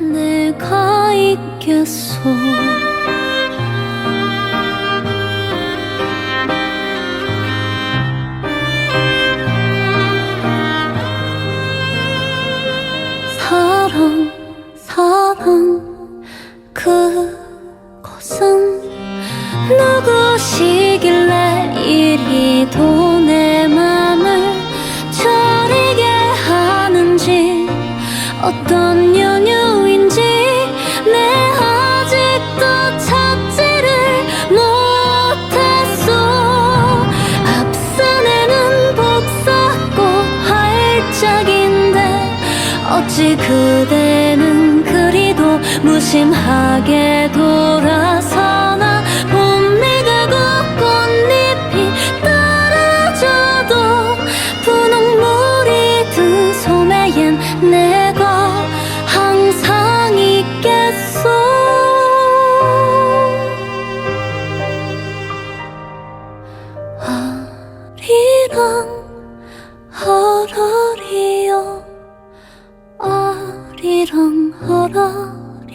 내가 있겠소? 사랑 사랑 그것은 누구시길래 이리도 내 맘을 저리게 하는지 어떤 어찌 그대는 그리도 무심하게 돌아서나 봄이 가고 꽃잎이 떨어져도 분홍물이 든 소매엔 내가 항상 있겠소. 아리랑 하라리 요 아리랑 하라리요